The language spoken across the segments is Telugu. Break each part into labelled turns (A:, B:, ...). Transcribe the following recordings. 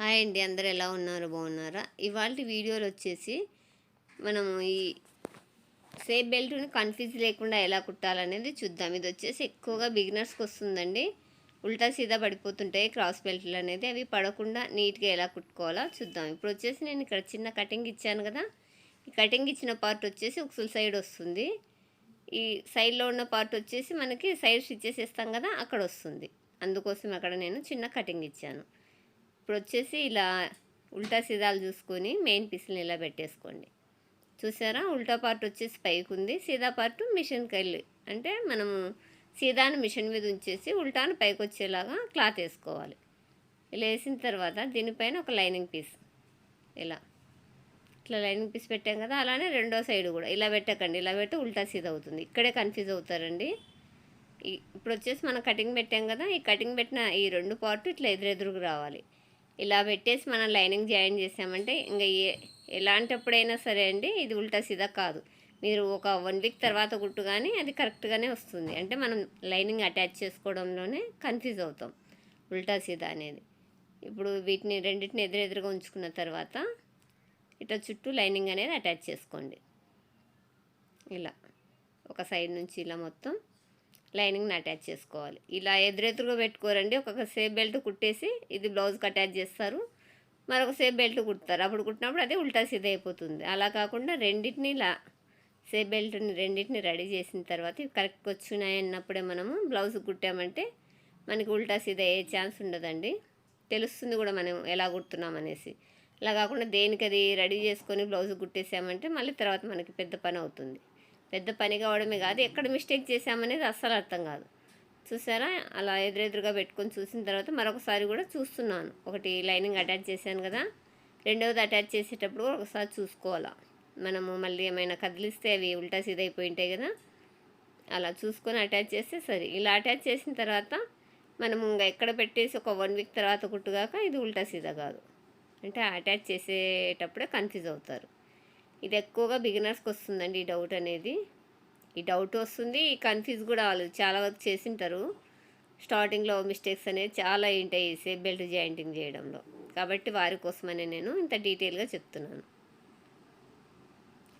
A: హాయ్ అండి అందరు ఎలా ఉన్నారు? బాగున్నారా? ఇవాళ వీడియోలు వచ్చేసి మనము ఈ సేఫ్ బెల్ట్ని కన్ఫ్యూజ్ లేకుండా ఎలా కుట్టాలనేది చూద్దాం. ఇది వచ్చేసి ఎక్కువగా బిగినర్స్కి వస్తుందండి. ఉల్టా సీదా పడిపోతుంటాయి క్రాస్ బెల్ట్లు అనేది. అవి పడకుండా నీట్గా ఎలా కుట్టుకోవాలో చూద్దాం. ఇప్పుడు వచ్చేసి నేను ఇక్కడ చిన్న కటింగ్ ఇచ్చాను కదా. ఈ కటింగ్ ఇచ్చిన పార్ట్ వచ్చేసి ఉక్సుల సైడ్ వస్తుంది. ఈ సైడ్లో ఉన్న పార్ట్ వచ్చేసి మనకి సైడ్ స్టిచ్ చేసేస్తాం కదా అక్కడ వస్తుంది. అందుకోసం అక్కడ నేను చిన్న కటింగ్ ఇచ్చాను. ఇప్పుడు వచ్చేసి ఇలా ఉల్టా సీదాలు చూసుకొని మెయిన్ పీస్ని ఇలా పెట్టేసుకోండి. చూసారా? ఉల్టా పార్ట్ వచ్చేసి పైకి ఉంది సీదా పార్ట్ మిషన్కి వెళ్ళి అంటే మనము సీదాను మిషన్ మీద ఉంచేసి ఉల్టాను పైకి వచ్చేలాగా క్లాత్ వేసుకోవాలి. ఇలా వేసిన తర్వాత దీనిపైన ఒక లైనింగ్ పీస్. ఇలా. ఇట్లా లైనింగ్ పీస్ పెట్టాం కదా అలానే రెండో సైడ్ కూడా. ఇలా పెట్టకండి. ఇలా పెట్టి ఉల్టా సీదా అవుతుంది. ఇక్కడే కన్ఫ్యూజ్ అవుతారండి. ఇప్పుడు వచ్చేసి మనం కటింగ్ పెట్టాం కదా ఈ కటింగ్ పెట్టిన ఈ రెండు పార్ట్ ఇట్లా ఎదురెదురుకు రావాలి. ఇలా పెట్టేసి మనం లైనింగ్ జాయిన్ చేసామంటే ఇంకా ఏ ఎలాంటప్పుడైనా సరే అండి ఇది ఉల్టా సీదా కాదు. మీరు ఒక వన్ వీక్ తర్వాత కుట్టు కానీ అది కరెక్ట్గానే వస్తుంది. అంటే మనం లైనింగ్ అటాచ్ చేసుకోవడంలోనే కన్ఫ్యూజ్ అవుతాం ఉల్టా సీదా అనేది. ఇప్పుడు వీటిని రెండింటిని ఎదురెదురుగా ఉంచుకున్న తర్వాత ఇట్లా చుట్టూ లైనింగ్ అనేది అటాచ్ చేసుకోండి. ఇలా ఒక సైడ్ నుంచి ఇలా మొత్తం లైనింగ్ని అటాచ్ చేసుకోవాలి. ఇలా ఎదురెదురుగా పెట్టుకోరండి. ఒక్కొక్క సేఫ్ బెల్ట్ కుట్టేసి ఇది బ్లౌజ్కి అటాచ్ చేస్తారు. మరొక సేఫ్ బెల్ట్ కుడతారు. అప్పుడు కుట్టినప్పుడు అది ఉల్టా సీదా అయిపోతుంది. అలా కాకుండా రెండింటిని ఇలా సేఫ్ బెల్ట్ని రెండింటిని రెడీ చేసిన తర్వాత ఇవి కరెక్ట్గా వచ్చినాయి అన్నప్పుడే మనము బ్లౌజ్ కుట్టామంటే మనకి ఉల్టా సీదా అయ్యే ఛాన్స్ ఉండదండి. తెలుస్తుంది కూడా మనం ఎలా కుడుతున్నాం అనేసి. అలా కాకుండా దేనికి అది రెడీ చేసుకొని బ్లౌజ్ కుట్టేసామంటే మళ్ళీ తర్వాత మనకి పెద్ద పని అవుతుంది. పెద్ద పని కావడమే కాదు ఎక్కడ మిస్టేక్ చేశామనేది అస్సలు అర్థం కాదు. చూసారా? అలా ఎదురెదురుగా పెట్టుకొని చూసిన తర్వాత మరొకసారి కూడా చూస్తున్నాను. ఒకటి లైనింగ్ అటాచ్ చేశాను కదా రెండవది అటాచ్ చేసేటప్పుడు ఒకసారి చూసుకోవాలా. మనము మళ్ళీ ఏమైనా కదిలిస్తే అవి ఉల్టా సీదా అయిపోయి ఉంటాయి కదా అలా చూసుకొని అటాచ్ చేస్తే సరే. ఇలా అటాచ్ చేసిన తర్వాత మనము ఇంకా ఎక్కడ పెట్టేసి ఒక వన్ వీక్ తర్వాత కుట్టుగాక ఇది ఉల్టా సీదా కాదు. అంటే అటాచ్ చేసేటప్పుడే కన్ఫ్యూజ్ అవుతారు. ఇది ఎక్కువగా బిగినర్స్కి వస్తుందండి ఈ డౌట్ అనేది. ఈ డౌట్ వస్తుంది ఈ కన్ఫ్యూజ్ కూడా వాళ్ళు చాలా వరకు చేసింటారు. స్టార్టింగ్లో మిస్టేక్స్ అనేవి చాలా ఉంటాయి ఈ సేఫ్ బెల్ట్ జాయింటింగ్ చేయడంలో. కాబట్టి వారి కోసమనే నేను ఇంత డీటెయిల్గా చెప్తున్నాను.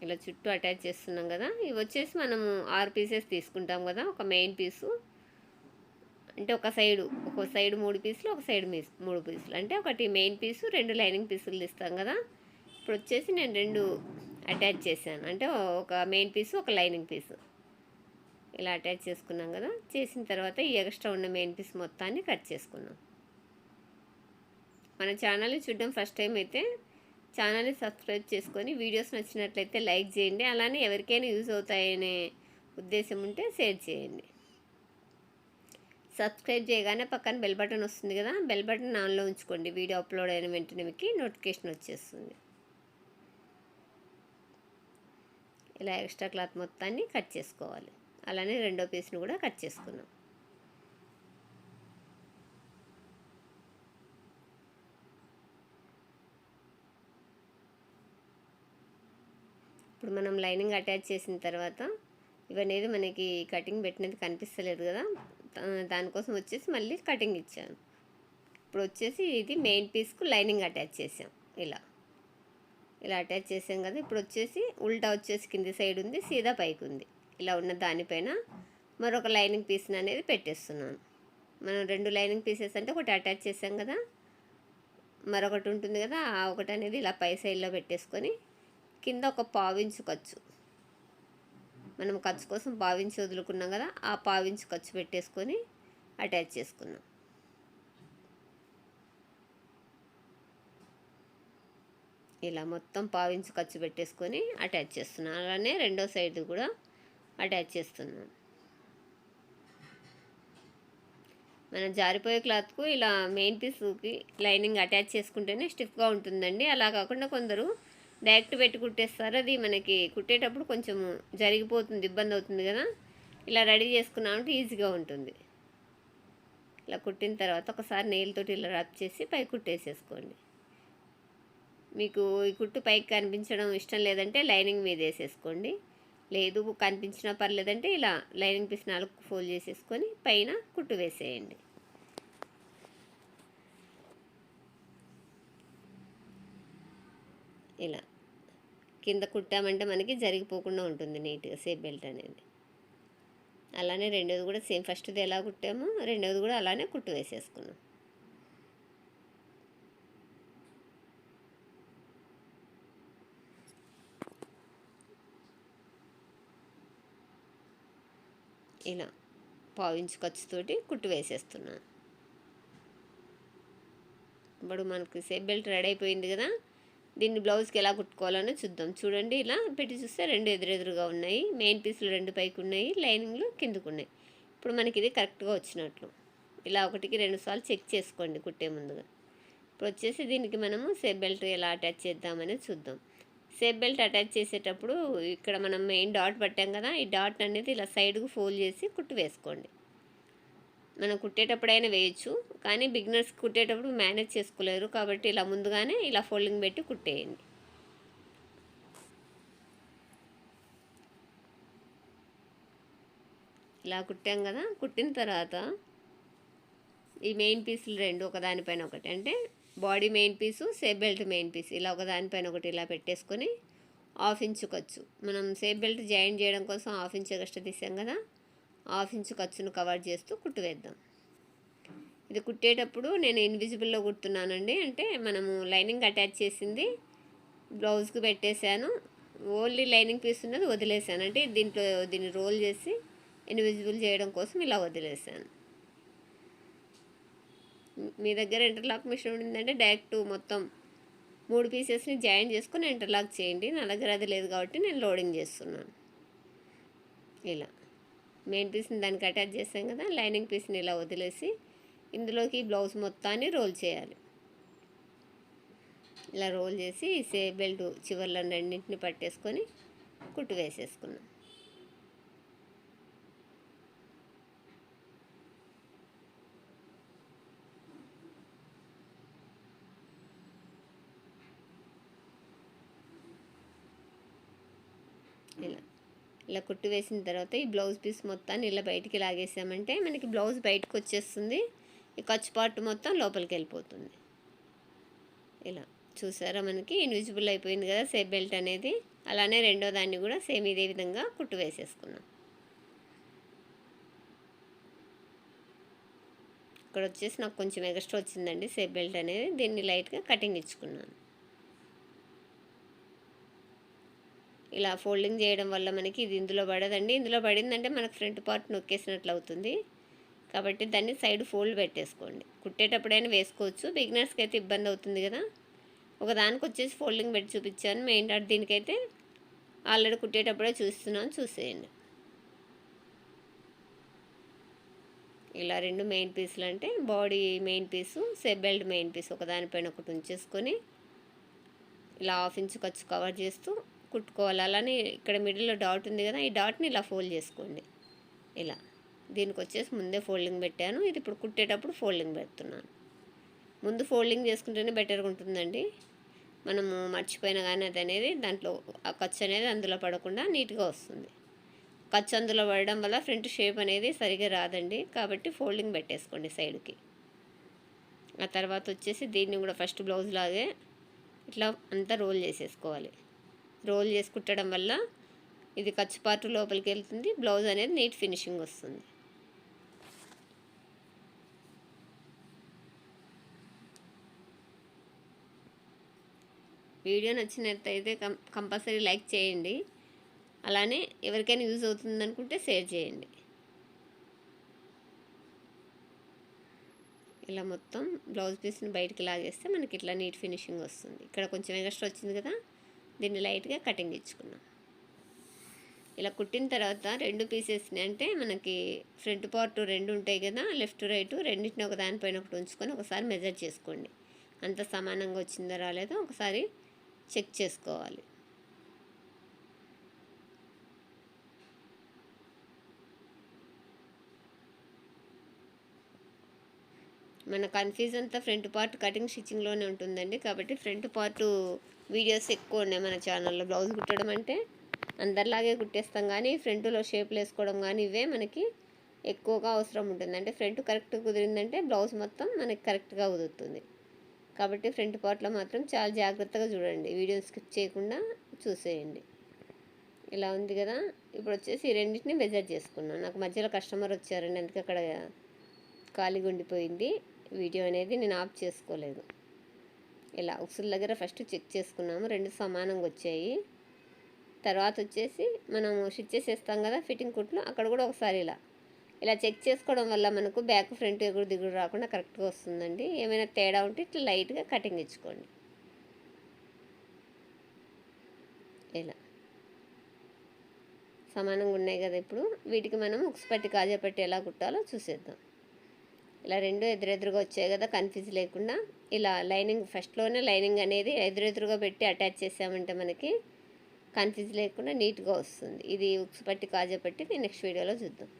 A: ఇలా చుట్టూ అటాచ్ చేస్తున్నాం కదా. ఇవి వచ్చేసి మనము ఆరు పీసెస్ తీసుకుంటాం కదా ఒక మెయిన్ పీసు అంటే ఒక సైడు ఒక సైడ్ మూడు పీసులు ఒక సైడ్ మీస్ మూడు పీసులు అంటే ఒకటి మెయిన్ పీసు రెండు లైనింగ్ పీసులు తీస్తాం కదా. ఇప్పుడు వచ్చేసి నేను రెండు అటాచ్ చేశాను. అంటే ఒక మెయిన్ పీస్ ఒక లైనింగ్ పీసు ఇలా అటాచ్ చేసుకున్నాం కదా. చేసిన తర్వాత ఈ ఎక్స్ట్రా ఉన్న మెయిన్ పీస్ మొత్తాన్ని కట్ చేసుకున్నాం. మన ఛానల్ని చూడడం ఫస్ట్ టైం అయితే ఛానల్ని సబ్స్క్రైబ్ చేసుకొని వీడియోస్ నచ్చినట్లయితే లైక్ చేయండి. అలానే ఎవరికైనా యూజ్ అవుతాయనే ఉద్దేశం ఉంటే షేర్ చేయండి. సబ్స్క్రైబ్ చేయగానే పక్కన బెల్ బటన్ వస్తుంది కదా. బెల్ బటన్ ఆన్లో ఉంచుకోండి. వీడియో అప్లోడ్ అయిన వెంటనే మీకు నోటిఫికేషన్ వచ్చేస్తుంది. ఇలా ఎక్స్ట్రా క్లాత్ మొత్తాన్ని కట్ చేసుకోవాలి. అలానే రెండో పీస్ను కూడా కట్ చేసుకున్నాం ఇప్పుడు మనం లైనింగ్ అటాచ్ చేసిన తర్వాత ఇవనేది మనకి కటింగ్ పెట్టినది కనిపిస్తలేదు కదా దానికోసం వచ్చేసి మళ్ళీ కటింగ్ ఇచ్చాను. ఇప్పుడు వచ్చేసి ఇది మెయిన్ పీస్కు లైనింగ్ అటాచ్ చేసాం. ఇలా. ఇలా అటాచ్ చేసాం కదా ఇప్పుడు వచ్చేసి ఉల్టా వచ్చేసి కింది సైడ్ ఉంది సీదా పైకి ఉంది. ఇలా ఉన్న దానిపైన మరొక లైనింగ్ పీస్ని అనేది పెట్టేస్తున్నాను. మనం రెండు లైనింగ్ పీసెస్ అంటే ఒకటి అటాచ్ చేసాం కదా మరొకటి ఉంటుంది కదా ఆ ఒకటి అనేది ఇలా పై సైడ్లో పెట్టేసుకొని కింద ఒక పావించు ఖర్చు. మనం ఖర్చు కోసం పావించి వదులుకున్నాం కదా ఆ పావించు ఖర్చు పెట్టేసుకొని అటాచ్ చేసుకున్నాం. ఇలా మొత్తం పావించి ఖర్చు పెట్టేసుకొని అటాచ్ చేస్తున్నాను అలానే రెండో సైడ్ కూడా అటాచ్ చేస్తున్నాను మన జారిపోయే క్లాత్కు ఇలా మెయిన్ పీస్కి లైనింగ్ అటాచ్ చేసుకుంటేనే స్టిఫ్గా ఉంటుందండి. అలా కాకుండా కొందరు డైరెక్ట్ పెట్టి కుట్టేస్తారు. అది మనకి కుట్టేటప్పుడు కొంచెం జరిగిపోతుంది ఇబ్బంది అవుతుంది కదా. ఇలా రెడీ చేసుకున్నామంటే ఈజీగా ఉంటుంది. ఇలా కుట్టిన తర్వాత ఒకసారి నెయిల్ తోటి ఇలా రబ్ చేసి పై కుట్టేసేసుకోండి. మీకు ఈ కుట్టు పైకి కనిపించడం ఇష్టం లేదంటే లైనింగ్ మీద వేసేసుకోండి. లేదు కనిపించినా పర్లేదంటే ఇలా లైనింగ్ పీస్ నాలుగు ఫోల్డ్ చేసేసుకొని పైన కుట్టు వేసేయండి. ఇలా కింద కుట్టామంటే మనకి జరిగిపోకుండా ఉంటుంది నీట్గా సేఫ్ బెల్ట్ అనేది. అలానే రెండోది కూడా సేమ్ ఫస్ట్ది ఎలా కుట్టామో రెండోది కూడా అలానే కుట్టు వేసేసుకున్నాం. ఇలా పావించు ఖర్చుతోటి కుట్టు వేసేస్తున్నాను ఇప్పుడు మనకి సేఫ్ బెల్ట్ రెడీ అయిపోయింది కదా దీన్ని బ్లౌజ్కి ఎలా కుట్టుకోవాలని చూద్దాం. చూడండి ఇలా పెట్టి చూస్తే రెండు ఎదురెదురుగా ఉన్నాయి. మెయిన్ పీసులు రెండు పైకి ఉన్నాయి లైనింగ్లు కిందకు ఉన్నాయి. ఇప్పుడు మనకి ఇది కరెక్ట్గా వచ్చినట్లు. ఇలా ఒకటికి రెండు సార్లు చెక్ చేసుకోండి కుట్టే ముందుగా. ఇప్పుడు వచ్చేసి దీనికి మనము సేఫ్ బెల్ట్ ఎలా అటాచ్ చేద్దామని చూద్దాం. సేఫ్ బెల్ట్ అటాచ్ చేసేటప్పుడు ఇక్కడ మనం మెయిన్ డాట్ పట్టాం కదా ఈ డాట్ అనేది ఇలా సైడ్కు ఫోల్డ్ చేసి కుట్టు వేసుకోండి. మనం కుట్టేటప్పుడైనా వేయచ్చు కానీ బిగినర్స్ కుట్టేటప్పుడు మేనేజ్ చేసుకోలేరు కాబట్టి ఇలా ముందుగానే ఇలా ఫోల్డింగ్ పెట్టి కుట్టేయండి. ఇలా కుట్టాం కదా కుట్టిన తర్వాత ఈ మెయిన్ పీసులు రెండు ఒకదానిపైన ఒకటి అంటే body main piece safe belt main piece. ఇలా ఒకదానిపైన ఒకటి ఇలా పెట్టేసుకొని హాఫ్ ఇంచు ఖర్చు. మనం సేఫ్ బెల్ట్ జాయిన్ చేయడం కోసం హాఫ్ ఇంచు ఎక్స్ట్రా తీసాం కదా హాఫ్ ఇంచు ఖర్చును కవర్ చేస్తూ కుట్టు వేద్దాం. ఇది కుట్టేటప్పుడు నేను ఇన్విజిబుల్లో కుడుతున్నానండి. అంటే మనము లైనింగ్ అటాచ్ చేసింది బ్లౌజ్కి పెట్టేశాను. ఓన్లీ లైనింగ్ పీస్ ఉన్నది వదిలేసాను అంటే దీంట్లో దీన్ని రోల్ చేసి ఇన్విజిబుల్ చేయడం కోసం ఇలా వదిలేసాను మీ దగ్గర ఇంటర్లాక్ మిషన్ ఉండిందంటే డైరెక్ట్ మొత్తం మూడు పీసెస్ని జాయిన్ చేసుకుని ఇంటర్లాక్ చేయండి. నా దగ్గర అది లేదు కాబట్టి నేను లోడింగ్ చేస్తున్నాను. ఇలా. మెయిన్ పీస్ని దానికి అటాచ్ చేసాం కదా లైనింగ్ పీస్ని ఇలా వదిలేసి ఇందులోకి బ్లౌజ్ మొత్తాన్ని రోల్ చేయాలి. ఇలా రోల్ చేసి సే బెల్ట్ చివర్లో రెండింటిని పట్టేసుకొని కుట్టు వేసేసుకున్నాం ఇలా ఇలా కుట్టు వేసిన తర్వాత ఈ బ్లౌజ్ పీస్ మొత్తాన్ని ఇలా బయటికి లాగేసామంటే మనకి బ్లౌజ్ బయటకు వచ్చేస్తుంది. ఈ ఖర్చు పార్ట్ మొత్తం లోపలికి వెళ్ళిపోతుంది. ఇలా చూసారా మనకి? ఇన్విజిబుల్ అయిపోయింది కదా సేఫ్ బెల్ట్ అనేది. అలానే రెండో దాన్ని కూడా సేమ్ ఇదే విధంగా కుట్టు వేసేసుకున్నాం. ఇక్కడ వచ్చేసి నాకు కొంచెం ఎక్స్ట్రా వచ్చిందండి సేఫ్ బెల్ట్ అనేది. దీన్ని లైట్గా కటింగ్ ఇచ్చుకున్నాను. ఇలా ఫోల్డింగ్ చేయడం వల్ల మనకి ఇది ఇందులో పడదండి. ఇందులో పడిందంటే మనకు ఫ్రంట్ పార్ట్ నొక్కేసినట్లు అవుతుంది. కాబట్టి దాన్ని సైడ్ ఫోల్డ్ పెట్టేసుకోండి. కుట్టేటప్పుడైనా వేసుకోవచ్చు. బిగినర్స్కి అయితే ఇబ్బంది అవుతుంది కదా. ఒక దానికి వచ్చేసి ఫోల్డింగ్ పెట్టి చూపించాను. మెయిన్ డాట్ దీనికైతే ఆల్రెడీ కుట్టేటప్పుడే చూస్తున్నాను. చూసేయండి. ఇలా రెండు మెయిన్ పీసులు అంటే body main piece self belt main piece. ఒకదానిపైన ఒకటి ఉంచేసుకొని ఇలా హాఫ్ ఇంచ్ ఖర్చు కవర్ చేస్తూ కుట్టుకోవాలి. అలానే ఇక్కడ మిడిల్లో డాట్ ఉంది కదా ఈ డాట్ని ఇలా ఫోల్డ్ చేసుకోండి. ఇలా. దీనికి వచ్చేసి ముందే ఫోల్డింగ్ పెట్టాను. ఇది ఇప్పుడు కుట్టేటప్పుడు ఫోల్డింగ్ పెడుతున్నాను. ముందు ఫోల్డింగ్ చేసుకుంటేనే బెటర్గా ఉంటుందండి. మనము మర్చిపోయినా కానీ అది అనేది దాంట్లో ఆ ఖర్చు అనేది అందులో పడకుండా నీట్గా వస్తుంది. ఖర్చు అందులో పడడం వల్ల ఫ్రంట్ షేప్ అనేది సరిగా రాదండి. కాబట్టి ఫోల్డింగ్ పెట్టేసుకోండి సైడ్కి. ఆ తర్వాత వచ్చేసి దీన్ని కూడా ఫస్ట్ బ్లౌజ్ లాగే ఇట్లా అంతా రోల్ చేసేసుకోవాలి. రోల్ చేసి కుట్టడం వల్ల ఇది ఖర్చు పార్ట్ లోపలికి వెళ్తుంది. బ్లౌజ్ అనేది నీట్ ఫినిషింగ్ వస్తుంది. వీడియో నచ్చినట్టయితే కం కంపల్సరీ లైక్ చేయండి. అలానే ఎవరికైనా యూజ్ అవుతుంది అనుకుంటే షేర్ చేయండి. ఇలా మొత్తం బ్లౌజ్ పీస్ని బయటికి లాగేస్తే మనకి ఇట్లా నీట్ ఫినిషింగ్ వస్తుంది. ఇక్కడ కొంచెం ఎక్స్ట్రా వచ్చింది కదా. దీన్ని లైట్గా కటింగ్ ఇచ్చుకున్నాం. ఇలా కుట్టిన తర్వాత రెండు పీసెస్ని అంటే మనకి ఫ్రంట్ పార్ట్ రెండు ఉంటాయి కదా లెఫ్ట్ రైట్ రెండింటిని ఒక దానిపైన ఒకటి ఉంచుకొని ఒకసారి మెజర్ చేసుకోండి. అంత సమానంగా వచ్చిందో రాలేదో ఒకసారి చెక్ చేసుకోవాలి. మన కన్ఫ్యూజ్ అంతా ఫ్రంట్ పార్ట్ కటింగ్ స్టిచ్చింగ్లోనే ఉంటుందండి. కాబట్టి ఫ్రంట్ పార్ట్ వీడియోస్ ఎక్కువ ఉన్నాయి మన ఛానల్లో బ్లౌజ్ కుట్టడం అంటే అందరిలాగే కుట్టేస్తాం కానీ ఫ్రంట్లో షేప్లు వేసుకోవడం కానీ ఇవే మనకి ఎక్కువగా అవసరం ఉంటుంది. అంటే ఫ్రంట్ కరెక్ట్ కుదిరిందంటే బ్లౌజ్ మొత్తం మనకి కరెక్ట్గా కుదురుతుంది. కాబట్టి ఫ్రంట్ పార్ట్లో మాత్రం చాలా జాగ్రత్తగా చూడండి. వీడియో స్కిప్ చేయకుండా చూసేయండి. ఇలా ఉంది కదా. ఇప్పుడు వచ్చేసి ఈ రెండింటిని మెజర్ చేసుకున్నాను నాకు మధ్యలో కస్టమర్ వచ్చారండి. అందుకే అక్కడ ఖాళీగా ఉండిపోయింది. వీడియో అనేది నేను ఆఫ్ చేసుకోలేదు. ఇలా ఉక్సుల దగ్గర ఫస్ట్ చెక్ చేసుకున్నాము. రెండు సమానంగా వచ్చాయి. తర్వాత వచ్చేసి మనం స్టిచ్ చేసేస్తాం కదా ఫిట్టింగ్ కుట్లు అక్కడ కూడా ఒకసారి ఇలా. ఇలా చెక్ చేసుకోవడం వల్ల మనకు బ్యాక్ ఫ్రంట్ ఎగురు దిగుడు రాకుండా కరెక్ట్గా వస్తుందండి. ఏమైనా తేడా ఉంటే ఇట్లా లైట్గా కటింగ్ ఇచ్చుకోండి. ఇలా. సమానంగా ఉన్నాయి కదా ఇప్పుడు. వీటికి మనం ఉక్స్ పట్టి కాజా పట్టి ఎలా కుట్టాలో చూసేద్దాం. ఇలా రెండు ఎదురెదురుగా వచ్చాయి కదా కన్ఫ్యూజ్ లేకుండా. ఇలా లైనింగ్ ఫస్ట్లోనే లైనింగ్ అనేది ఎదురెదురుగా పెట్టి అటాచ్ చేసామంటే మనకి కన్ఫ్యూజ్ లేకుండా నీట్గా వస్తుంది. ఇది ఉక్స్ పట్టి కాజా పట్టి నేను నెక్స్ట్ వీడియోలో చూద్దాం.